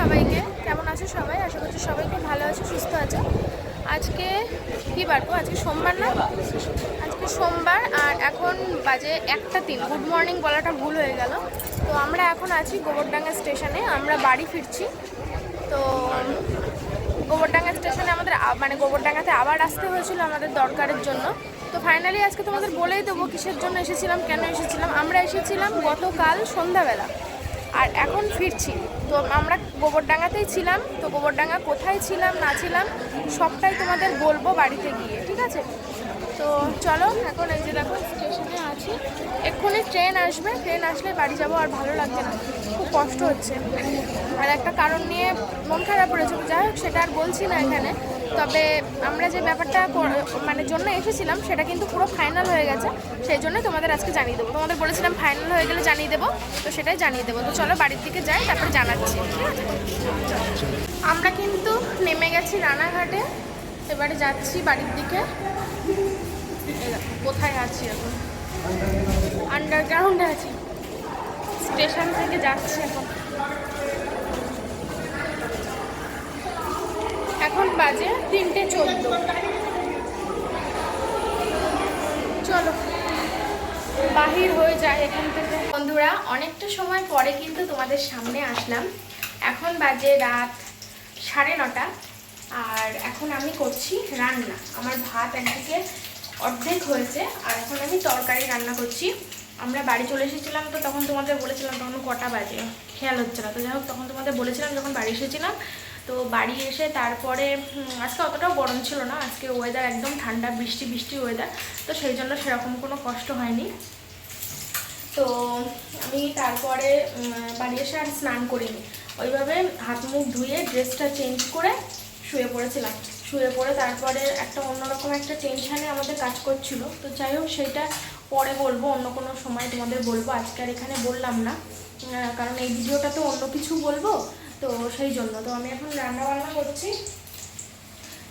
সবাইকে। কেমন আছো সবাই? আশা করছি সবাই খুব ভালো আছো, সুস্থ আছো। আজকে কী বার গো? আজকে সোমবার না? আজকে সোমবার, আর এখন বাজে একটা তিন। গুড মর্নিং বলাটা ভুল হয়ে গেল। তো আমরা এখন আছি গোবরডাঙ্গা স্টেশনে। আমরা বাড়ি ফিরছি। তো গোবরডাঙ্গা স্টেশনে আমাদের মানে গোবরডাঙ্গাতে আবার আসতে হয়েছিল আমাদের দরকারের জন্য। তো ফাইনালি আজকে তোমাদের বলেই দেবো কিসের জন্য এসেছিলাম, কেন এসেছিলাম। আমরা এসেছিলাম গতকাল সন্ধ্যাবেলা। আর এখন ফিরছি। তো আমরা গোবরডাঙ্গাতেই ছিলাম, তো গোবরডাঙ্গা কোথায় ছিলাম, না ছিলাম, সবটাই তোমাদের বলব বাড়িতে গিয়ে, ঠিক আছে? তো চলো, এখন এই যে দেখো, স্টেশনে আছি। এক্ষুনি ট্রেন আসবে, ট্রেন আসলে বাড়ি যাব আর ভালো লাগছে না, খুব কষ্ট হচ্ছে। আর একটা কারণ নিয়ে মন খারাপ করেছে, যাই হোক, সেটা আর বলছি না এখানে। তবে আমরা যে ব্যাপারটা মানে জন্য এসেছিলাম সেটা কিন্তু পুরো ফাইনাল হয়ে গেছে। সেই জন্য তোমাদের আজকে জানিয়ে দেবো। তোমাদের বলেছিলাম ফাইনাল হয়ে গেলে জানিয়ে দেবো, তো সেটাই জানিয়ে দেবো। তো চলো বাড়ির দিকে যাই, তারপরে জানাচ্ছি, ঠিক আছে? আমরা কিন্তু নেমে গেছি রানাঘাটে। এবারে যাচ্ছি বাড়ির দিকে। কোথায় আছি এখন? আন্ডারগ্রাউন্ডে আছি। স্টেশন থেকে যাচ্ছি এখন। এখন বাজে তিনটে চোদ্দ। চলো, বাহির হয়ে যায় এখান থেকে। বন্ধুরা, অনেকটা সময় পরে কিন্তু তোমাদের সামনে আসলাম। এখন বাজে রাত সাড়ে নটা, আর এখন আমি করছি রান্না। আমার ভাত একদিকে অর্ধেক হয়েছে, আর এখন আমি তরকারি রান্না করছি। আমরা বাড়ি চলে এসেছিলাম তো তখন তোমাদের বলেছিলাম তখন কটা বাজে, খেয়াল হচ্ছে না। তো যাই হোক, তখন তোমাদের বলেছিলাম যখন বাড়ি এসেছিলাম তো বাড়ি এসে তারপরে আজকে অতটাও গরম ছিল না, আজকে ওয়েদার একদম ঠান্ডা, বৃষ্টি বৃষ্টি ওয়েদার তো সেই জন্য সেরকম কোনো কষ্ট হয়নি। তো আমি তারপরে বাড়ি এসে আর স্নান করিনি। ওইভাবে হাত মুখ ধুয়ে ড্রেসটা চেঞ্জ করে শুয়ে পড়েছিলাম। শুয়ে পড়ে তারপরে একটা অন্যরকম একটা টেনশানে আমাদের কাজ করছিল। তো যাই হোক, সেইটা পরে বলব, অন্য কোনো সময় তোমাদের বলব। আজকে আর এখানে বললাম না। কারণ এই ভিডিওটা তো অন্য কিছু বলব। তো সেই জন্য। তো আমি এখন রান্না বান্না করছি।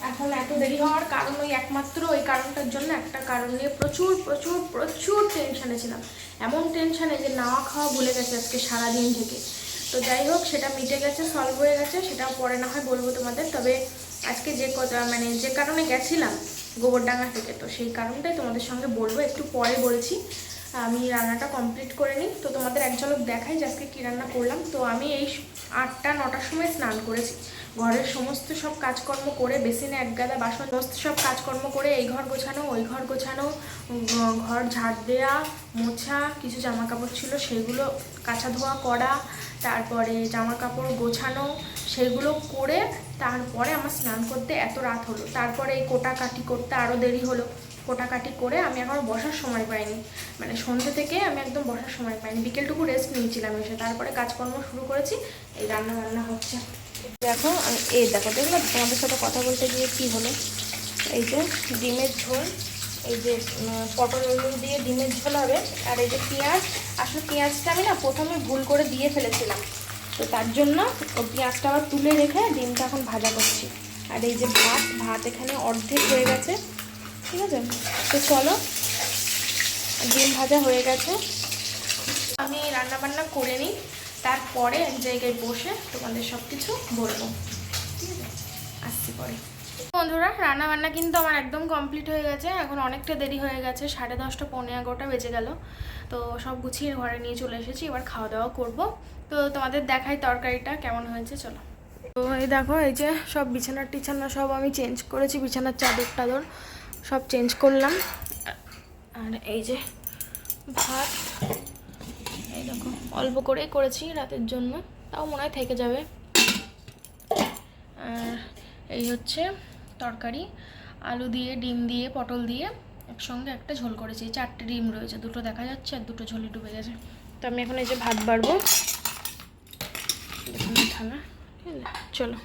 এখন এত দেরি হওয়ার কারণ ওই একমাত্র ওই কারণটার জন্য একটা কারণ নিয়ে প্রচুর প্রচুর প্রচুর টেনশানে ছিলাম। এমন টেনশানে যে নাওয়া খাওয়া ভুলে গেছে আজকে সারাদিন থেকে। তো যাই হোক, সেটা মিটে গেছে সলভ হয়ে গেছে, সেটাও পরে না হয় বলব তোমাদের। তবে আজকে যে কথা মানে যে কারণে গেছিলাম গোবরডাঙ্গা থেকে, তো সেই কারণটাই তোমাদের সঙ্গে বলব। একটু পরে বলছি। আমি রান্নাটা কমপ্লিট করে নিই। তো তোমাদের এক ঝলক দেখাই যে আজকে কী রান্না করলাম। তো আমি এই আটটা, নটার সময় স্নান করেছি। ঘরের সমস্ত সব কাজকর্ম করে বেসিনে এক গাদা বাসন, সমস্ত সব কাজকর্ম করে এই ঘর গোছানো, ওই ঘর গোছানো ঘর ঝাড় দেওয়া মোছা, কিছু জামা কাপড় ছিল সেগুলো কাঁচা ধোয়া করা, তারপরে জামা কাপড় গোছানো, সেগুলো করে তারপরে আমার স্নান করতে এত রাত হলো। তারপরে এই কোটাকাটি করতে আরও দেরি হলো। কোটাকাটি করে আমি এখন বসার সময় পাইনি। মানে সন্ধ্যে থেকে আমি একদম বসার সময় পাইনি। বিকেলটুকু রেস্ট নিয়েছিলাম এসে। তারপরে কাজকর্ম শুরু করেছি। এই রান্না বান্না হচ্ছে। দেখো এই দেখো, দেখল তোমাদের সাথে কথা বলতে গিয়ে কি হলো? এই যে ডিমের ঝোল, এই যে পটল দিয়ে ডিমের ঝোল হবে, আর এই যে পেঁয়াজ, আসলে পেঁয়াজটা আমি না প্রথমে ভুল করে দিয়ে ফেলেছিলাম। তো তার জন্য পেঁয়াজটা আবার তুলে রেখে ডিমটা এখন ভাজা করছি। আর এই যে ভাত ভাত এখানে অর্ধেক হয়ে গেছে। ঠিক আছে? তো চলো, ডিম ভাজা হয়ে গেছে। আমি রান্না বান্না করে নিই, তারপরে এক জায়গায় বসে তোমাদের সব কিছু বলব। ঠিক আছে? আসছি পরে। বন্ধুরা রান্না বান্না কিন্তু আমার একদম কমপ্লিট হয়ে গেছে। এখন অনেকটা দেরি হয়ে গেছে, সাড়ে দশটা পৌনে এগারোটা বেজে গেল। তো সব গুছিয়ে ঘরে নিয়ে চলে এসেছি, এবার খাওয়া দাওয়া করব। তো তোমাদের দেখাই তরকারিটা কেমন হয়েছে, চলো। তো এই দেখো, এই যে সব বিছানার টিছানা সব আমি চেঞ্জ করেছি, বিছানার চাদর টাদর সব চেঞ্জ করলাম। আর এই যে ভাত এই দেখো অল্প করেই করেছি রাতের জন্য তাও মনে হয় থেকে যাবে। আর এই হচ্ছে তরকারি আলু দিয়ে ডিম দিয়ে পটল দিয়ে একসঙ্গে একটা ঝোল করেছি। এই চারটে ডিম রয়েছে দুটো দেখা যাচ্ছে আর দুটো ঝোলে ডুবে গেছে তো আমি এখন এই যে ভাত বাড়বো। আছে চলো।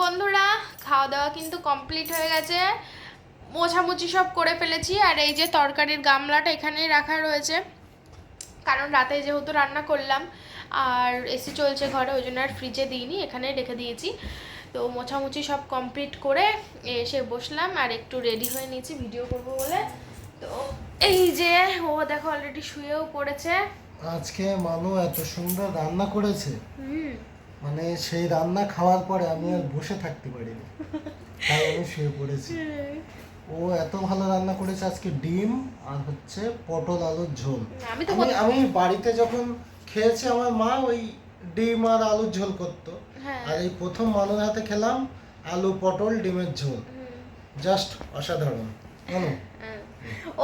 বন্ধুরা খাওয়া দাওয়া কিন্তু কমপ্লিট হয়ে গেছে। মোছামুছি সব করে ফেলেছি আর এই যে তরকারির গামলাটা এখানেই রাখা রয়েছে। কারণ রাতে যেহেতু রান্না করলাম আর এসি চলছে ঘরে ওই জন্য আর ফ্রিজে দিইনি এখানেই রেখে দিয়েছি। তো মোছামুছি সব কমপ্লিট করে এসে বসলাম আর একটু রেডি হয়ে নিয়েছি ভিডিও করব বলে। তো এই যে ও দেখো অলরেডি শুয়েও পড়েছে। আজকে মানু এত সুন্দর রান্না করেছে। হুম। মানে সেই রান্না খাওয়ার পরে আমি আর বসে থাকতে পারিনি। তাই আমি শুয়ে পড়েছি। ও এত ভালো রান্না করেছে আজকে ডিম আর হচ্ছে পটল আলুর ঝোল। আমি আমি বাড়িতে যখন খেয়েছি আমার মা ওই ডিম আর আলুর ঝোল করতো। হ্যাঁ। আর এই প্রথম মানুষ হাতে খেলাম আলু পটল ডিমের ঝোল। জাস্ট অসাধারণ। হ্যাঁ।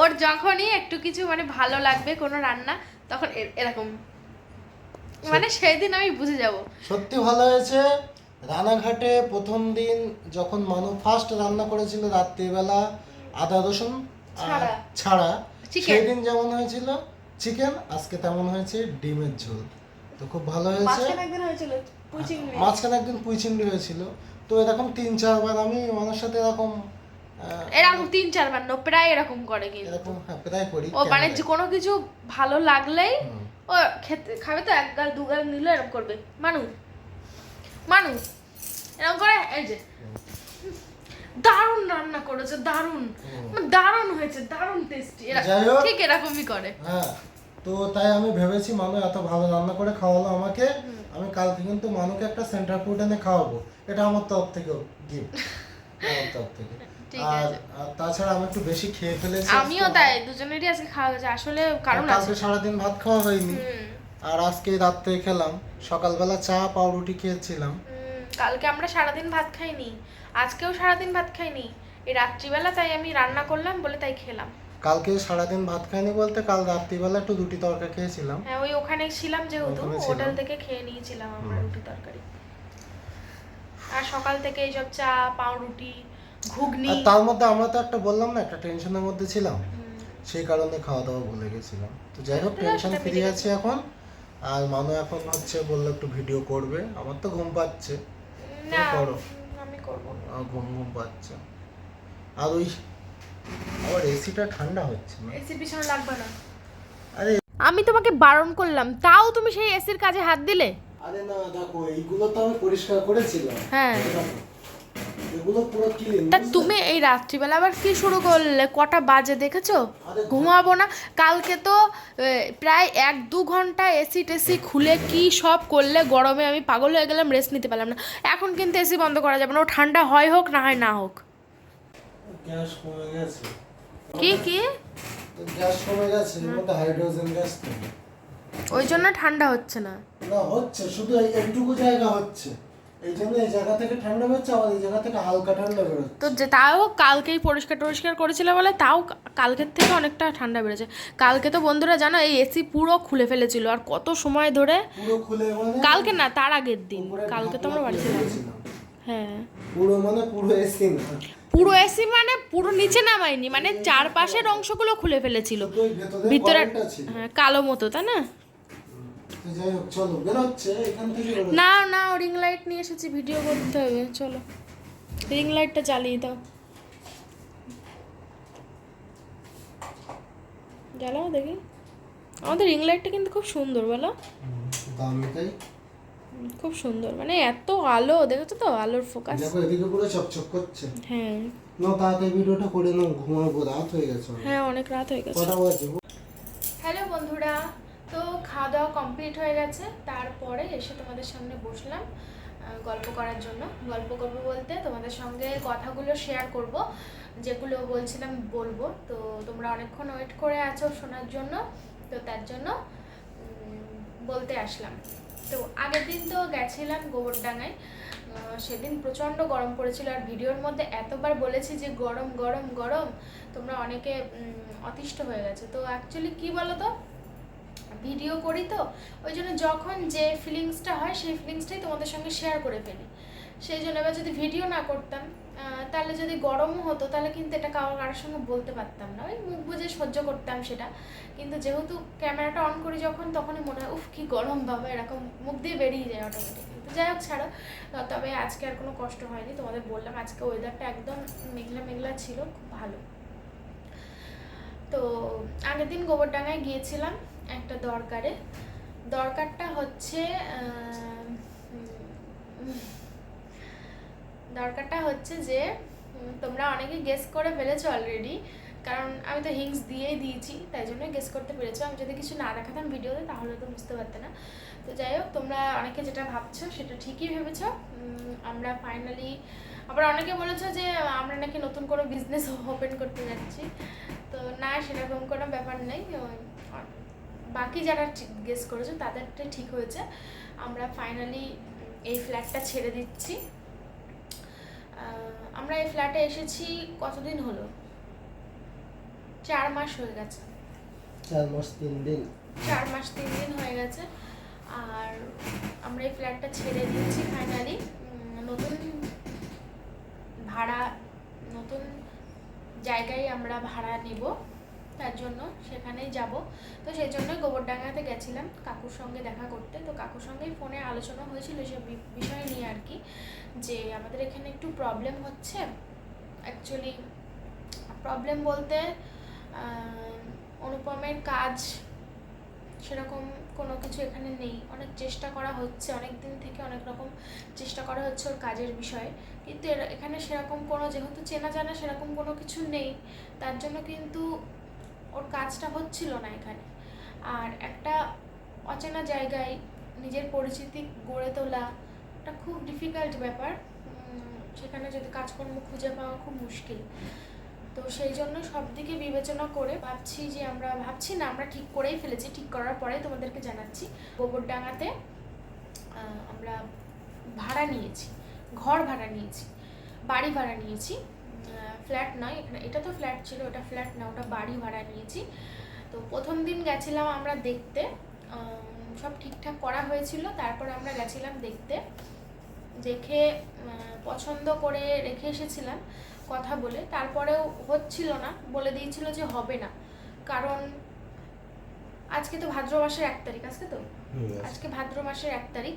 ওর যখনই একটু কিছু মানে ভালো লাগবে কোনো রান্না তখন এরকম মানে সেই দিন আমি বুঝে যাব। সত্যি ভালো হয়েছে রানাঘাটে প্রথম দিন যখন মানু ফার্স্ট রান্না করেছিল রাত্রিবেলা আদা রসুন ছাড়া। ছাড়া Chicken. সেই দিন যেমন হয়েছিল চিকেন আজকে তেমন হয়েছে ডিমের ঝোল। তো খুব ভালো হয়েছে। মাঝখানে একদিন পুঁই চিংড়ি হয়েছিল। তো এরকম তিন চারবার আমি মানুষ সাথে এরকম এরকম তিন চারবার না প্রায় এরকম করে কিন্তু। এরকম হ্যাঁ, প্রায় করি ও মানে কোনো কিছু ভালো লাগলেই। ও খেতে খাবে তো এক গাল দু গাল নিলে এরকম করবে। মানু মানু এরকম করে এই যে। দারুণ রান্না করেছে দারুণ। মানে দারুণ হয়েছে দারুণ টেস্টি ঠিক এরকমই করে। হ্যাঁ তো তাই আমি ভেবেছি মানু এত ভালো রান্না করে খাওয়ালো আমাকে। আমি কালকে কিন্তু মানুকে একটা সেন্টার ফুড এনে খাওয়াবো। এটা আমার তরফ থেকে গিফট আমার তরফ থেকে। আর তাছাড়া আমি একটু বেশি খেয়ে ফেলেছি আমিও তাই দুজনেরই আজকে খাওয়া গেছে আসলে কারণ কালকে সারাদিন ভাত খাওয়া হয়নি। আর আজকে রাত্রে খেলাম। সকালবেলা চা পাউরুটি খেয়েছিলাম। কালকে আমরা সারাদিন ভাত খাইনি। আজকেও সারাদিন ভাত খাইনি। এই রাত্রিবেলা তাই আমি রান্না করলাম বলে তাই খেলাম। কালকে সারাদিন ভাত খাইনি বলতে কাল রাত্রিবেলা একটু রুটি তরকা খেয়েছিলাম। হ্যাঁ ওই ওখানে ছিলাম যেহেতু হোটেল থেকে খেয়ে নিয়েছিলাম আমরা রুটি তরকারি। আর সকাল থেকে এইসব চা পাউরুটি ঘুগনি। আর তার মধ্যে আমরা তো একটা বললাম না একটা টেনশনের মধ্যে ছিলাম। সেই কারণে খাওয়া দাওয়া ভুলে গেছিলাম। তো যাই হোক টেনশন ফ্রি মিটে এখন। আর মানু এখন হচ্ছে বলল একটু ভিডিও করবে। আমার তো ঘুম পাচ্ছে। না করো। আমি করব না। ঘুম ঘুম পাচ্ছে। আর ওই আবার এসিটা ঠান্ডা হচ্ছে না। এসির পিছনে লাগবে না। আরে আমি তোমাকে বারণ করলাম। তাও তুমি সেই এসির কাজে হাত দিলে? আরে না দেখো এইগুলো তো আমি পরিষ্কার করেছিলাম। হ্যাঁ। তা তুমি এই রাত্রিবেলা আবার কি শুরু করলে? কটা বাজে দেখেছ? ঘুমাবো না। কালকে তো প্রায় এক দু ঘণ্টা এসি টেসি খুলে কি সব করলে গরমে আমি পাগল হয়ে গেলাম রেস্ট নিতে পারলাম না। এখন কিন্তু এসি বন্ধ করা যাবে না। ও ঠান্ডা হয় হোক না হয় না হোক। কি কি? গ্যাস কমে গেছে হাইড্রোজেন গ্যাস ওই জন্য ঠান্ডা হচ্ছে না। না হচ্ছে। শুধু এই এইটুকু জায়গা হচ্ছে। এই জন্য এই জায়গা থেকে ঠান্ডা বেরোচ্ছে আবার এই জায়গা থেকে হালকা ঠান্ডা বেরোচ্ছে। তো যে তাও কালকেই পরিষ্কার টরিষ্কার করেছিল বলে তাও কালকের থেকে অনেকটা ঠান্ডা বেড়েছে। কালকে তো বন্ধুরা জানো এই এসি পুরো খুলে ফেলেছিল আর কত সময় ধরে পুরো খুলে মানে কালকে না তার আগের দিন। কালকে তো আমরা বাড়ি ছিলাম। হ্যাঁ। পুরো মানে পুরো এসি না। পুরো এসি মানে পুরো নিচে নামায়নি মানে চারপাশের অংশগুলো খুলে ফেলেছিল। ভেতরে হ্যাঁ কালো মতো তাই না? যাই হোক চলো বেরোচ্ছে এখান থেকে না না রিং লাইট নিয়ে এসেছি ভিডিও করতে হবে চলো। রিং লাইটটা চালিয়ে দাও। জ্বালাও দেখি। আমাদের রিং লাইটটা কিন্তু খুব সুন্দর বলো। খুব সুন্দর মানে এত আলো দেখেছ তো? আলোর ফোকাস। দেখো এদিকে পুরো চকচক করছে। হ্যাঁ। না তাড়াতাড়ি ভিডিওটা করে নাও ঘুমাবো রাত হয়ে গেছে। অনেক। হ্যাঁ অনেক রাত হয়ে গেছে। হ্যালো বন্ধুরা খাওয়া দাওয়া কমপ্লিট হয়ে গেছে। তারপরে এসে তোমাদের সামনে বসলাম গল্প করার জন্য। গল্প করব বলতে তোমাদের সঙ্গে কথাগুলো শেয়ার করব, যেগুলো বলছিলাম বলব। তো তোমরা অনেকক্ষণ ওয়েট করে আছো শোনার জন্য, তো তার জন্য বলতে আসলাম। তো আগের দিন তো গেছিলাম গোবরডাঙ্গায়। সেদিন প্রচণ্ড গরম পড়েছিল আর ভিডিওর মধ্যে এতবার বলেছি যে গরম গরম গরম, তোমরা অনেকে অতিষ্ঠ হয়ে গেছে। তো অ্যাকচুয়ালি কি বলো তো ভিডিও করি তো, ওই জন্য যখন যে ফিলিংসটা হয় সেই ফিলিংসটাই তোমাদের সঙ্গে শেয়ার করে ফেলি। সেই জন্য এবার যদি ভিডিও না করতাম তাহলে যদি গরমও হতো, তাহলে কিন্তু এটা কারও কারোর সঙ্গে বলতে পারতাম না। ওই মুখ বুঝে সহ্য করতাম সেটা। কিন্তু যেহেতু ক্যামেরাটা অন করি যখন, তখনই মনে হয়, উফ, কি গরম বাবা, এরকম মুখ দিয়ে বেরিয়ে যায় অটোমেটিক তো যাই হোক, ছাড়ো। তবে আজকে আর কোনো কষ্ট হয়নি, তোমাদের বললাম আজকে ওয়েদারটা একদম মেঘলা মেঘলা ছিল, খুব ভালো। তো আগের দিন গোবরডাঙ্গায় গিয়েছিলাম। একটা দরকারে। দরকারটা হচ্ছে দরকারটা হচ্ছে যে তোমরা অনেকে গেস করে ফেলেছো অলরেডি কারণ আমি তো হিংস দিয়েই দিয়েছি, তাই জন্য গেস করতে পেরেছ। আমি যদি কিছু না দেখাতাম ভিডিওতে তাহলে তো বুঝতে পারতে না। তো যাই হোক, তোমরা অনেকে যেটা ভাবছ, সেটা ঠিকই ভেবেছো। আমরা ফাইনালি আবার অনেকে বলেছ যে, আমরা নাকি নতুন কোনো বিজনেস ওপেন করতে যাচ্ছি। তো না, সেরকম কোনো ব্যাপার নেই। বাকি যারা গেস করেছ তাদেরটা ঠিক হয়েছে। আমরা ফাইনালি এই ফ্ল্যাটটা ছেড়ে দিচ্ছি। আমরা এই ফ্ল্যাটে এসেছি কতদিন হলো? চার মাস হয়ে গেছে। চার মাস তিন দিন। চার মাস তিন দিন হয়ে গেছে। আর আমরা এই ফ্ল্যাটটা ছেড়ে দিচ্ছি ফাইনালি নতুন ভাড়া নতুন জায়গায় আমরা ভাড়া নেব। তার জন্য সেখানেই যাব। তো সেই জন্যই গোবরডাঙ্গাতে গেছিলাম কাকুর সঙ্গে দেখা করতে। তো কাকুর সঙ্গেই ফোনে আলোচনা হয়েছিল সে বিষয় নিয়ে আর কি, যে আমাদের এখানে একটু প্রবলেম হচ্ছে। অ্যাকচুয়ালি প্রবলেম বলতে অনুপমের কাজ সেরকম কোনো কিছু এখানে নেই। অনেক চেষ্টা করা হচ্ছে, অনেক দিন থেকে অনেক রকম চেষ্টা করা হচ্ছে ওর কাজের বিষয়ে। কিন্তু এখানে সেরকম কোনো, যেহেতু চেনা জানা সেরকম কোনো কিছু নেই, তার জন্য কিন্তু ওর কাজটা হচ্ছিল না এখানে। আর একটা অচেনা জায়গায় নিজের পরিচিতি গড়ে তোলা একটা খুব ডিফিকাল্ট ব্যাপার। সেখানে যদি কাজকর্ম খুঁজে পাওয়া খুব মুশকিল। তো সেই জন্য সব দিকে বিবেচনা করে ভাবছি যে আমরা, ভাবছি না, আমরা ঠিক করেই ফেলেছি, ঠিক করার পরে তোমাদেরকে জানাচ্ছি। গোবরডাঙ্গাতে আমরা ভাড়া নিয়েছি, ঘর ভাড়া নিয়েছি, বাড়ি ভাড়া নিয়েছি। ফ্ল্যাট নয় এখানে এটা তো ফ্ল্যাট ছিল ওটা ফ্ল্যাট না ওটা বাড়ি ভাড়া নিয়েছি। তো প্রথম দিন গেছিলাম আমরা দেখতে সব ঠিকঠাক করা হয়েছিল তারপর আমরা গেছিলাম দেখতে। দেখে পছন্দ করে রেখে এসেছিলাম কথা বলে তারপরেও হচ্ছিল না বলে দিয়েছিল যে হবে না। কারণ আজকে তো ভাদ্র মাসের এক তারিখ আজকে তো? আজকে ভাদ্র মাসের এক তারিখ।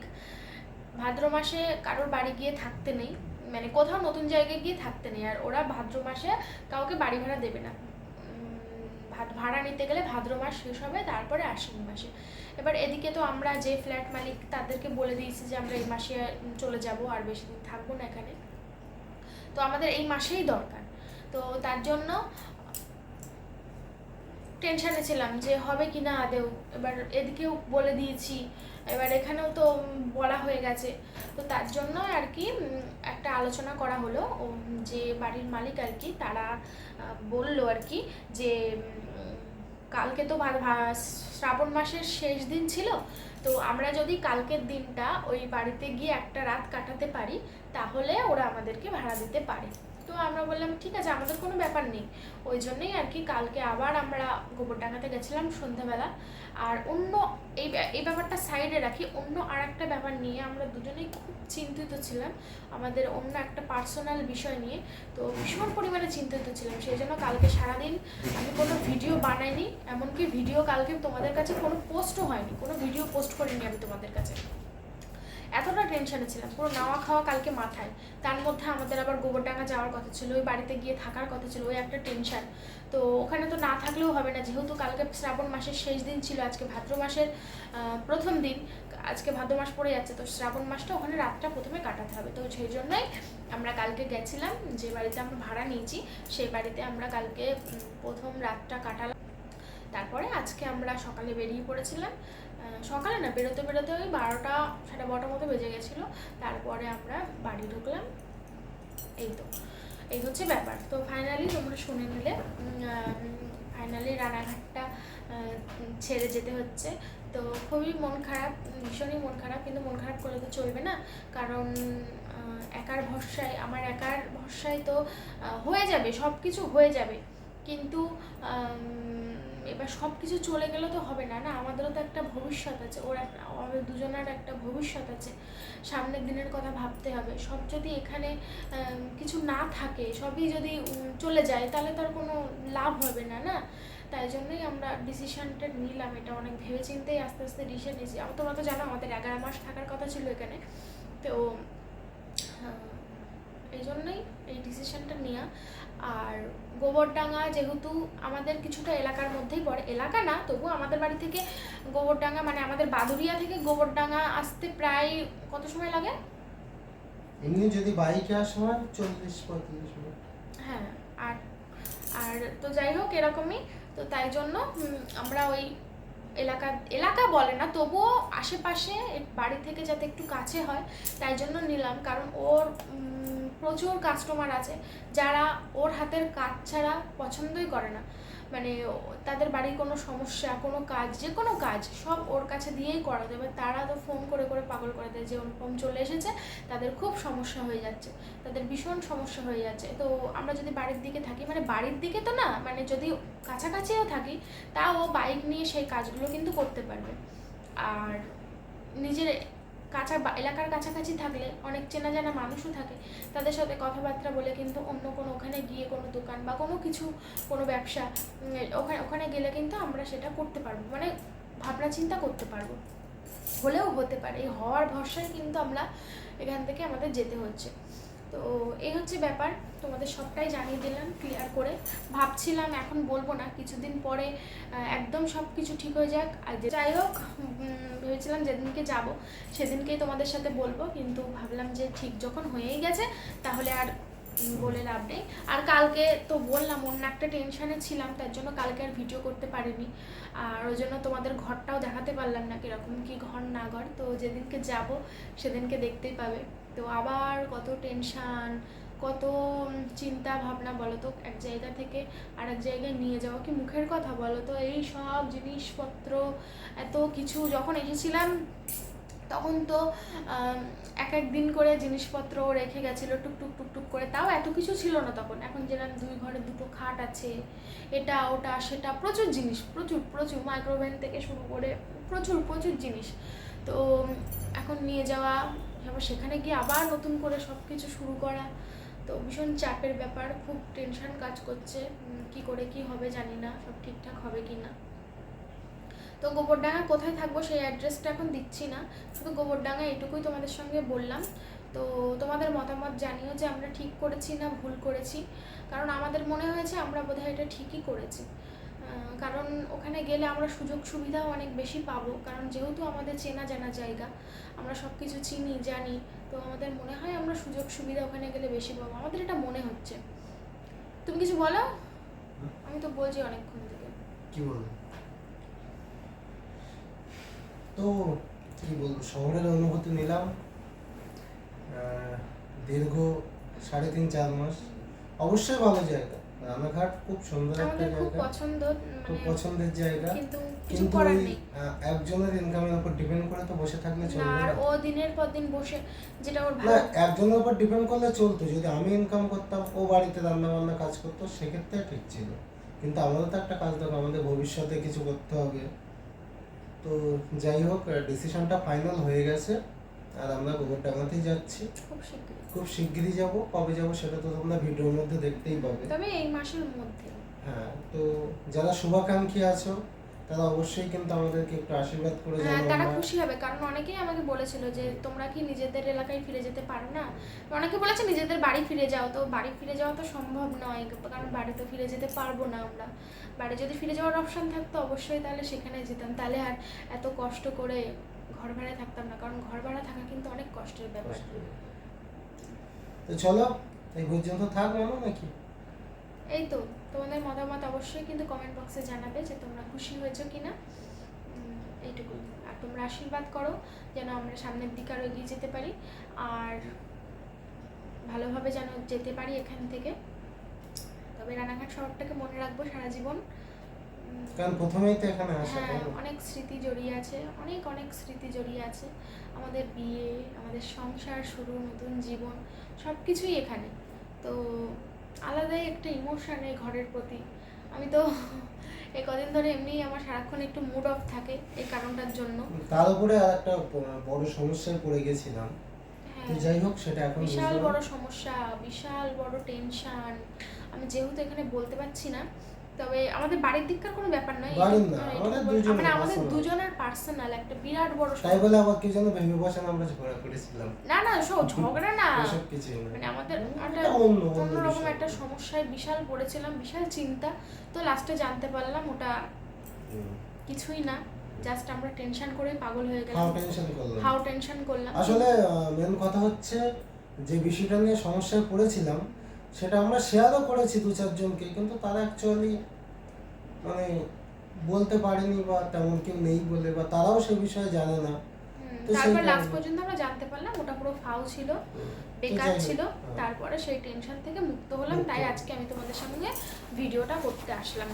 ভাদ্র মাসে কারোর বাড়ি গিয়ে থাকতে নেই মানে কোথাও নতুন জায়গায় গিয়ে থাকতে নেই, আর ওরা ভাদ্র মাসে কাউকে বাড়ি ভাড়া দেবে না। ভাড়া নিতে গেলে ভাদ্র মাস শেষ হবে, তারপরে আশ্বিন মাসে। এবার এদিকে তো আমরা যে ফ্ল্যাট মালিক তাদেরকে বলে দিয়েছি যে আমরা এই মাসে চলে যাব, আর বেশি দিন থাকব না এখানে। তো আমাদের এই মাসেই দরকার। তো তার জন্য টেনশানে ছিলাম যে হবে কি না আদেও এবার এদিকেও বলে দিয়েছি এবার এখানেও তো বলা হয়ে গেছে। তো তার জন্য আর কি একটা আলোচনা করা হলো। যে বাড়ির মালিক আর কি, তারা বলল আর কি যে কালকে তো শ্রাবণ মাসের শেষ দিন ছিল। তো আমরা যদি কালকের দিনটা ওই বাড়িতে গিয়ে একটা রাত কাটাতে পারি, তাহলে ওরা আমাদেরকে ভাড়া দিতে পারে। তো আমরা বললাম, ঠিক আছে, আমাদের কোনো ব্যাপার নেই। ওই জন্যই আর কি কালকে আবার আমরা গোবর গোবরডাঙ্গাতে গেছিলাম সন্ধ্যাবেলা আর অন্য এই এই ব্যাপারটা সাইডে রাখি, অন্য আর একটা ব্যাপার নিয়ে আমরা দুজনেই খুব চিন্তিত ছিলাম। আমাদের অন্য একটা পার্সোনাল বিষয় নিয়ে, তো ভীষণ পরিমাণে চিন্তিত ছিলাম। সেই জন্য কালকে সারাদিন আমি কোনো ভিডিও বানাইনি, এমনকি ভিডিও কালকে তোমাদের কাছে কোনো পোস্টও হয়নি। কোনো ভিডিও পোস্ট করিনি আমি তোমাদের কাছে। এতটা টেনশনে ছিলাম, পুরো নাওয়া খাওয়া কালকে মাথায়। তার মধ্যে আমাদের আবার গোবরডাঙ্গা যাওয়ার কথা ছিল, ওই বাড়িতে গিয়ে থাকার কথা ছিল, ওই একটা টেনশন। তো ওখানে তো না থাকলেও হবে না, যেহেতু কালকে শ্রাবণ মাসের শেষ দিন ছিল, আজকে ভাদ্র মাসের প্রথম দিন, আজকে ভাদ্র মাস পড়ে যাচ্ছে, তো শ্রাবণ মাসটা ওখানে রাতটা প্রথমে কাটাতে হবে। তো সেই জন্যই আমরা কালকে গেছিলাম, যে বাড়িতে আমরা ভাড়া নিয়েছি, সেই বাড়িতে আমরা কালকে প্রথম রাতটা কাটালাম। তারপরে আজকে আমরা সকালে বেরিয়ে পড়েছিলাম সকালে না, বেরোতে বেরোতে ওই বারোটা সাড়ে বারোটার মতো বেজে গেছিল। তারপরে আমরা বাড়ি ঢুকলাম। এই তো, এই হচ্ছে ব্যাপার। তো ফাইনালি তোমরা শুনে নিলে ফাইনালি রানাঘাটটা ছেড়ে যেতে হচ্ছে। তো খুবই মন খারাপ, ভীষণই মন খারাপ, কিন্তু মন খারাপ করলে তো চলবে না। কারণ একার ভরসায়, আমার একার ভরসায় তো হয়ে যাবে সব কিছু হয়ে যাবে। কিন্তু এবার সব কিছু চলে গেলে তো হবে না না? আমাদেরও তো একটা ভবিষ্যৎ আছে, ওর একটা আমাদের দুজনের একটা ভবিষ্যৎ আছে। সামনের দিনের কথা ভাবতে হবে। সব যদি এখানে কিছু না থাকে, সবই যদি চলে যায়, তাহলে তার কোনো লাভ হবে না না? তাই জন্যই আমরা ডিসিশনটা নিলাম এটা অনেক ভেবে চিন্তেই আস্তে আস্তে ডিসিশন নিয়েছি। তোমরা তো জানো আমাদের এগারো মাস থাকার কথা ছিল এখানে। তো এই জন্যই এই ডিসিশনটা নেওয়া আর গোবরডাঙ্গা যেহেতু আমাদের কিছুটা এলাকার মধ্যেই পড়ে এলাকা না তবু আমাদের বাড়ি থেকে গোবরডাঙ্গা মানে আমাদের বাদুরিয়া থেকে গোবরডাঙ্গা আসতে প্রায় কত সময় লাগে? এমনি যদি বাইকে আসা হয় চল্লিশ পঁয়ত্রিশ মিনিট। হ্যাঁ আর আর তো যাই হোক এরকমই। তো তাই জন্য আমরা ওই এলাকা এলাকা বলে না তবুও আশেপাশে বাড়ি থেকে যাতে একটু কাছে হয় তাই জন্য নিলাম। কারণ ওর প্রচুর কাস্টমার আছে, যারা ওর হাতের কাজ ছাড়া পছন্দই করে না। মানে তাদের বাড়ির কোনো সমস্যা, কোনো কাজ, যে কোনো কাজ, সব ওর কাছে দিয়েই করা যাবে তারা তো ফোন করে করে পাগল করে দেয় যে অনুপম চলে এসেছে, তাদের খুব সমস্যা হয়ে যাচ্ছে। তাদের ভীষণ সমস্যা হয়ে যাচ্ছে। তো আমরা যদি বাড়ির দিকে থাকি মানে বাড়ির দিকে তো না মানে যদি কাছাকাছিও থাকি তাও বাইক নিয়ে সেই কাজগুলো কিন্তু করতে পারবে। আর নিজের বা- এলাকার কাছাকাছি থাকলে অনেক চেনা জানা মানুষও থাকে। তাদের সাথে কথাবার্তা বলে কিন্তু অন্য কোনো ওখানে গিয়ে কোনো দোকান বা কোনো কিছু, কোনো ব্যবসা ওখানে ওখানে গেলে কিন্তু আমরা সেটা করতে পারব। মানে ভাবনা চিন্তা করতে পারব। হলেও হতে পারে। এই হওয়ার ভরসায় কিন্তু আমরা এখান থেকে আমাদের যেতে হচ্ছে। তো এই হচ্ছে ব্যাপার। তোমাদের সবটাই জানিয়ে দিলাম ক্লিয়ার করে। ভাবছিলাম এখন বলব না, কিছুদিন পরে একদম সব কিছু ঠিক হয়ে যাক। আর যাই হোক ভেবেছিলাম যেদিনকে যাব, সেদিনকেই তোমাদের সাথে বলব, কিন্তু ভাবলাম যে ঠিক যখন হয়েই গেছে, তাহলে আর বলে লাভ নেই। আর কালকে তো বললাম, অন্য একটা টেনশানে ছিলাম, তার জন্য কালকে আর ভিডিও করতে পারিনি। আর ওই জন্য তোমাদের ঘরটাও দেখাতে পারলাম না, কীরকম কি ঘর না ঘর। তো যেদিনকে যাব, সেদিনকে দেখতেই পাবে। তো আবার কত টেনশন কত চিন্তা, ভাবনা বলো তো, এক জায়গা থেকে আর এক জায়গায় নিয়ে যাওয়া কি মুখের কথা বলো তো? এই সব জিনিসপত্র, এত কিছু যখন এসেছিলাম, তখন তো এক এক দিন করে জিনিসপত্র রেখে গেছিল টুকটুক টুকটুক করে। তাও এত কিছু ছিল না তখন। এখন যেরকম দুই ঘরে দুটো খাট আছে, এটা, ওটা, সেটা, প্রচুর জিনিস, প্রচুর প্রচুর মাইক্রোওভেন থেকে শুরু করে প্রচুর প্রচুর জিনিস। তো এখন নিয়ে যাওয়া সেখানে গিয়ে আবার নতুন করে সব কিছু শুরু করা। তো ভীষণ চাপের ব্যাপার, খুব টেনশন কাজ করছে। কি করে কি হবে জানি না, সব ঠিকঠাক হবে কি না। তো গোবরডাঙ্গা কোথায় থাকব সেই অ্যাড্রেসটা এখন দিচ্ছি না। শুধু গোবরডাঙ্গা এটুকুই তোমাদের সঙ্গে বললাম। তো তোমাদের মতামত জানিও যে আমরা ঠিক করেছি না ভুল করেছি। কারণ আমাদের মনে হয়েছে আমরা বোধহয় এটা ঠিকই করেছি। কারণ ওখানে গেলে আমরা সুযোগ সুবিধাও অনেক বেশি পাবো। কারণ যেহেতু আমাদের চেনা জানা জায়গা, আমরা সব কিছু চিনি, জানি, তো আমাদের মনে হয় আমরা সুযোগ সুবিধা ওখানে গেলে বেশি পাবো। আমাদের এটা মনে হচ্ছে। তুমি কিছু বলো? আমি তো বলছি অনেকক্ষণ থেকে। কি বলব তো কি বলব, শহরের অনুভূতি নিলাম। দীর্ঘ সাড়ে তিন চার মাস। অবশ্যই ভালো জায়গা। রানাঘাট খুব সুন্দর একটা আমাদের খুব জায়গা। পছন্দ খুব মানে পছন্দের জায়গা। কিন্তু কিছু করার নেই। একজনের ইনকামের উপর ডিপেন্ড করে তো বসে থাকলে না আর ও দিনের পর দিন বসে যেটা ওর না ভালো। একজনের উপর ডিপেন্ড করলে চলতো। যদি আমি ইনকাম করতাম ও বাড়িতে রান্না বান্না কাজ করতো সেক্ষেত্রে ঠিক ছিল। কিন্তু আমাদের তো একটা কাজ দেখো আমাদের ভবিষ্যতে কিছু করতে হবে। তো যাই হোক ডিসিশনটা ফাইনাল হয়ে গেছে। আর আমরা গোবরডাঙ্গাতেই যাচ্ছি। খুব শীঘ্রই খুব শিগগিরই যাব কবে যাব সেটা তো তোমরা ভিডিওর মধ্যে দেখতেই পাবে। তবে এই মাসের মধ্যে। হ্যাঁ তো যারা শুভাকাঙ্ক্ষী আছো তারা অবশ্যই কিন্তু আমাদেরকে একটু আশীর্বাদ করে হ্যাঁ তারা খুশি হবে কারণ অনেকেই আমাকে বলেছিল যে তোমরা কি নিজেদের এলাকায় ফিরে যেতে পারো না? অনেকে বলেছে নিজেদের বাড়ি ফিরে যাও। তো বাড়ি ফিরে যাওয়া তো সম্ভব নয় কারণ বাড়ি তো ফিরে যেতে পারব না আমরা। বাড়ি যদি ফিরে যাওয়ার অপশন থাকতো অবশ্যই তাহলে সেখানে যেতাম। তাহলে আর এত কষ্ট করে ঘর ভাড়ায় থাকতাম না কারণ ঘর ভাড়া থাকা কিন্তু অনেক কষ্টের ব্যাপার। তো চলো এই পর্যন্ত থাক মানো নাকি? এই তো তোমাদের মতামত অবশ্যই কিন্তু কমেন্ট বক্সে জানাবে যে তোমরা খুশি হয়েছো কিনা। উম, এইটুকুই আর তোমরা আশীর্বাদ করো যেন আমরা সামনের দিকে আরও এগিয়ে যেতে পারি আর ভালোভাবে যেন যেতে পারি এখান থেকে। তবে রানাঘাট শহরটাকে মনে রাখব সারা জীবন। কারণ প্রথমেই তো এখানে আসা হ্যাঁ অনেক স্মৃতি জড়িয়ে আছে অনেক অনেক স্মৃতি জড়িয়ে আছে। আমাদের বিয়ে আমাদের সংসার শুরু নতুন জীবন সব কিছুই এখানে। তো আলাদাই একটা ইমোশন এই ঘরের প্রতি। আমি তো এই কদিন ধরে এমনি আমার সারাক্ষণ একটু মুড অফ থাকে এই কারণটার জন্য। তার উপরে আর একটা বড় সমস্যায় পড়ে গেছিলাম। তো হ্যাঁ যাই হোক সেটা এখন বিশাল বড় সমস্যা বিশাল বড় টেনশন আমি যেহেতু এখানে বলতে পারছি না তবে আমাদের বাড়ির দিককার কোনো ব্যাপার নয় বাড়ির না, আমাদের এটুকু দুজনের মানে আমাদের দুজনের পার্সোনাল একটা বিরাট বড় তাই বলে আবার কি যেন ভেবে বসেন আমরা ঝগড়া করেছিলাম। না না শো ঝগড়া না। মানে আমাদের একটা অন্যরকম একটা সমস্যায় বিশাল পড়েছিলাম বিশাল চিন্তা। তো লাস্টে জানতে পারলাম ওটা কিছুই না। জাস্ট আমরা টেনশন করে পাগল হয়ে গেলাম টেনশন করলাম। হাউ টেনশন করলাম। আসলে মেন কথা হচ্ছে যে বিষয়টা নিয়ে সমস্যায় পড়েছিলাম সেটা আমরা শেয়ারও করেছি দু চারজনকে কিন্তু তারা অ্যাকচুয়ালি মানে বলতে পারেনি বা তেমন কেউ নেই বলে বা তারাও সে বিষয়ে জানে না। তারপর লাস্ট পর্যন্ত আমরা জানতে পারলাম ওটা পুরো ফাউ ছিল বেকার ছিল হ্যাঁ। তারপরে সেই টেনশন থেকে মুক্ত হলাম তাই আজকে আমি তোমাদের সঙ্গে ভিডিওটা করতে আসলাম।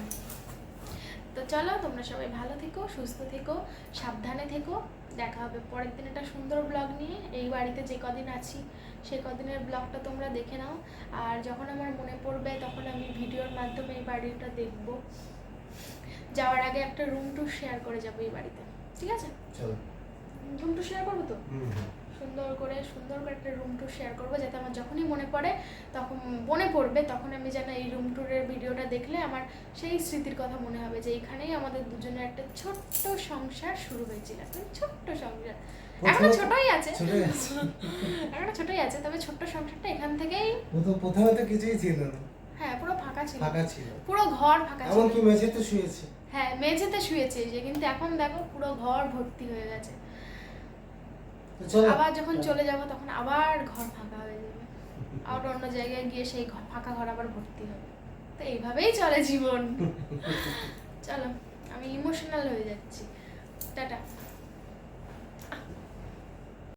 তো চলো তোমরা সবাই ভালো থেকো সুস্থ থেকো সাবধানে থেকো। দেখা হবে পরের দিন একটা সুন্দর ব্লগ নিয়ে এই বাড়িতে যে কদিন আছি। সেই কদিনের ব্লগটা তোমরা দেখে নাও। আর যখন আমার মনে পড়বে তখন আমি ভিডিওর মাধ্যমে এই বাড়িটা দেখব। যাওয়ার আগে একটা রুম টু শেয়ার করে যাব এই বাড়িতে। ঠিক আছে? চলো। রুম টু শেয়ার করব তো। সুন্দর করে সুন্দর করে একটা রুম ট্যুর শেয়ার করব যাতে আমার যখনই মনে পড়ে তখন মনে পড়বে তখন আমি যেন এই রুম ট্যুরের ভিডিওটা দেখলে আমার সেই স্মৃতির কথা মনে হবে যে এখানেই আমাদের দুজনের একটা ছোট্ট সংসার শুরু হয়েছিল। একটা ছোট্ট সংসার। এখনও ছোটই আছে। ছোটই আছে। এখনও ছোটই আছে তবে ছোট্ট সংসারটা এখান থেকেই প্রথম প্রথমে তো কিছুই ছিল না। হ্যাঁ পুরো ফাঁকা ছিল। ফাঁকা ছিল। পুরো ঘর ফাঁকা ছিল। এমনকি মেঝেতে শুয়েছি। হ্যাঁ মেঝেতে শুয়েছে যে কিন্তু এখন দেখো পুরো ঘর ভর্তি হয়ে গেছে। আবার যখন চলে যাব তখন আবার ঘর ফাঁকা হয়ে যাবে। আবার অন্য জায়গায় গিয়ে সেই ঘর ফাঁকা ঘর আবার ভর্তি হবে। তো এইভাবেই চলে জীবন। চলো আমি ইমোশনাল হয়ে যাচ্ছি। টাটা।